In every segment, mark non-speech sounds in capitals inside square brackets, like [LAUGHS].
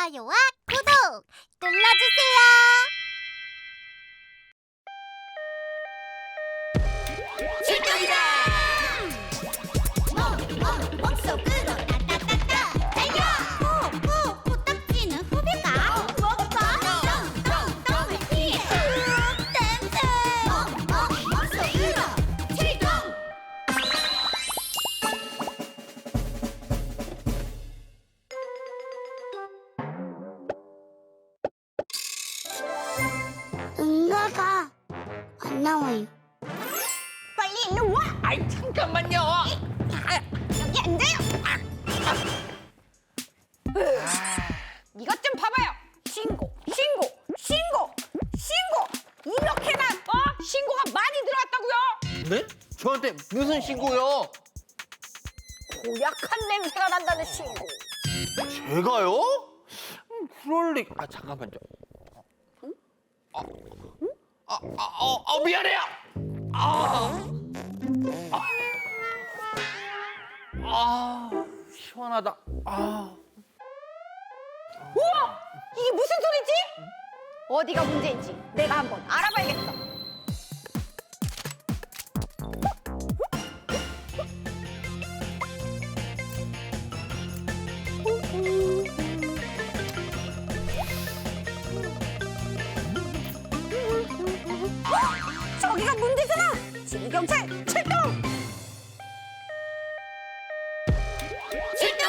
좋아요와 구독 눌러주세요. 안 나와요. 빨리 일로 와! 아이 잠깐만요. 여기 앉아요! 이것 좀 봐봐요. 신고, 신고, 신고, 신고. 이렇게나 어 신고가 많이 들어왔다고요. 네? 저한테 무슨 신고요? 고약한 냄새가 난다는 신고. 제가요? 음, 그럴 리. 아 잠깐만요. 아, 어, 어, 미안해요. 아, 아, 아, 시원하다. 아, 우와, 이게 무슨 소리지? 어디가 문제인지 내가 한번 알아봐야겠어. 어? Chicken.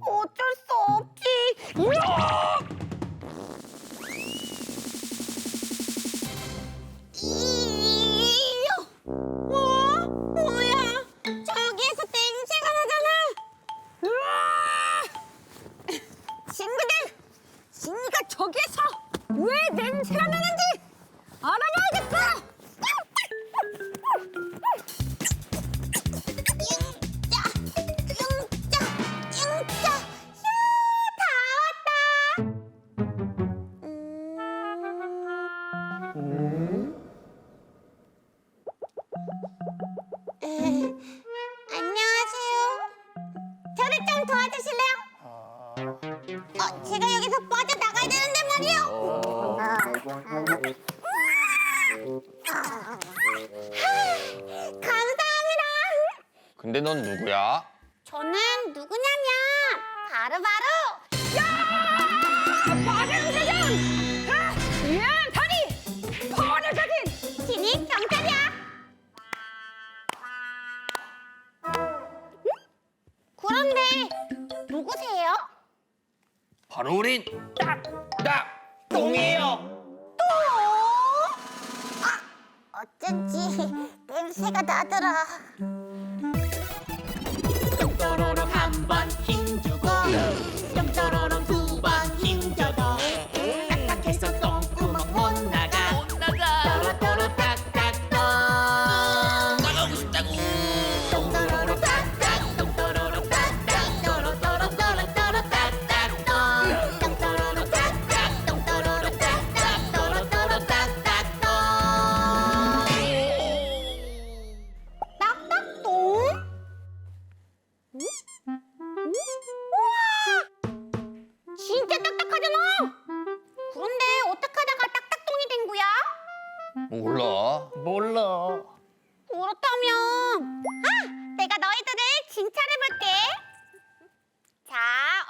어쩔 수 없지. 이요. 어? 뭐야? 저기에서 냄새가 나잖아. 친구들, 진이가 저기에서 왜 냄새가 나는지 알아봐야겠어. 감사합니다. 근데 넌 누구야? 저는 누구냐면 바로 바로! 아! 퍼널 사진! 진입 경찰이야. 그런데 누구세요? 바로 우린 딱 딱 똥이에요. 어쩐지 [LAUGHS] 냄새가 나더라.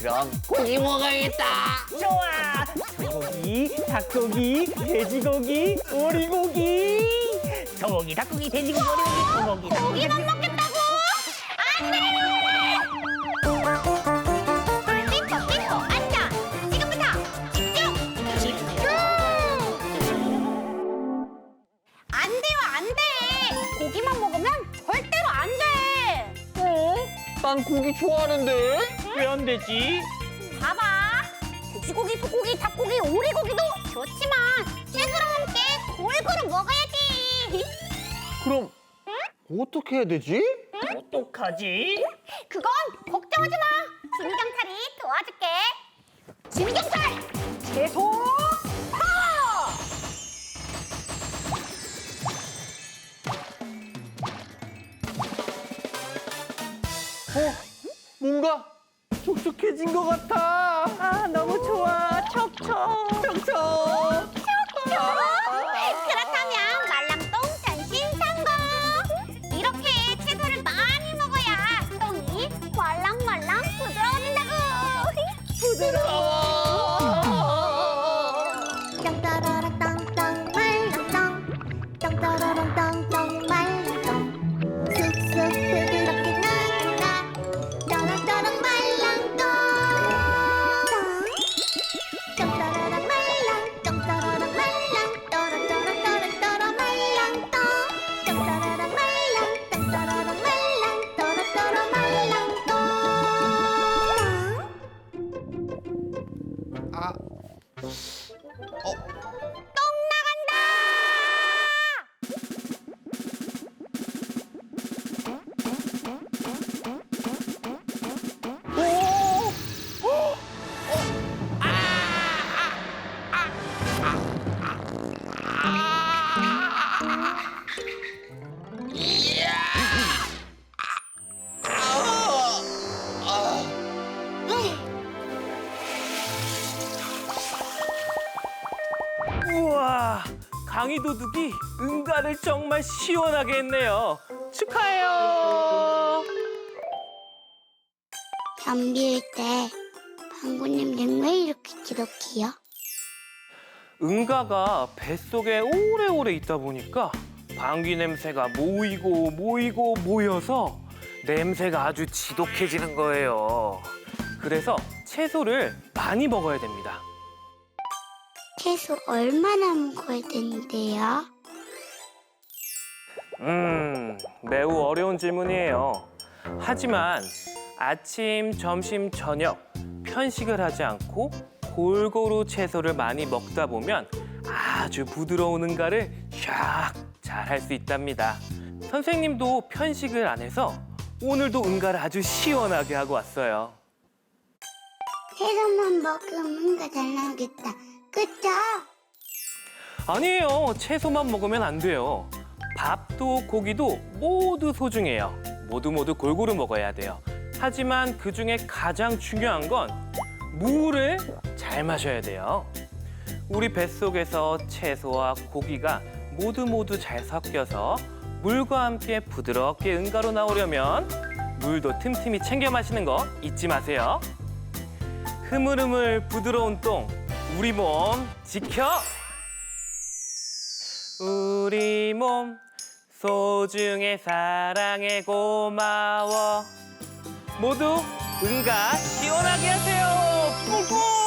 그럼 고기 먹어야겠다. 좋아. 소고기, 닭고기, 돼지고기, 오리고기. 소고기, 닭고기, 돼지고기, 오리고기, 소고기, 닭고기. 고기만 먹겠다고? 안 돼! 삐뽀 삐뽀 앉아. 지금부터 집중. 집중. 안 돼요 안 돼. 고기만 먹으면 절대로 안 돼. 어? 난 고기 좋아하는데. 왜 안 되지? 봐봐. 돼지고기, 소고기, 닭고기, 오리고기도 좋지만 채소랑 함께 골고루 먹어야지. 그럼 어떻게 해야 되지? 어떡하지? 그건 걱정하지 마. 진경찰이 도와줄게. 진경찰 채소 파워! 뭔가 촉촉해진 것 같아. 아, 너무 좋아. 척척. 촉촉. 그렇 도둑이 응가를 정말 시원하게 했네요. 축하해요. 변비일 때 방구님들 왜 이렇게 지독해요? 응가가 뱃속에 오래오래 있다 보니까 방귀 냄새가 모이고 모이고 모여서 냄새가 아주 지독해지는 거예요. 그래서 채소를 많이 먹어야 됩니다. 채소 얼마나 먹어야 되는데요? 음, 매우 어려운 질문이에요. 하지만 아침, 점심, 저녁 편식을 하지 않고 골고루 채소를 많이 먹다 보면 아주 부드러운 응가를 샥 잘할 수 있답니다. 선생님도 편식을 안 해서 오늘도 응가를 아주 시원하게 하고 왔어요. 채소만 먹으면 뭔가 잘 나오겠다. 그쵸? 아니에요. 채소만 먹으면 안 돼요. 밥도 고기도 모두 소중해요. 모두 모두 골고루 먹어야 돼요. 하지만 그 중에 가장 중요한 건 물을 잘 마셔야 돼요. 우리 뱃속에서 채소와 고기가 모두 모두 잘 섞여서 물과 함께 부드럽게 응가로 나오려면 물도 틈틈이 챙겨 마시는 거 잊지 마세요. 흐물흐물 부드러운 똥 우리 몸 지켜! 우리 몸 소중해 사랑해 고마워. 모두 응가 시원하게 하세요. 뿜뿜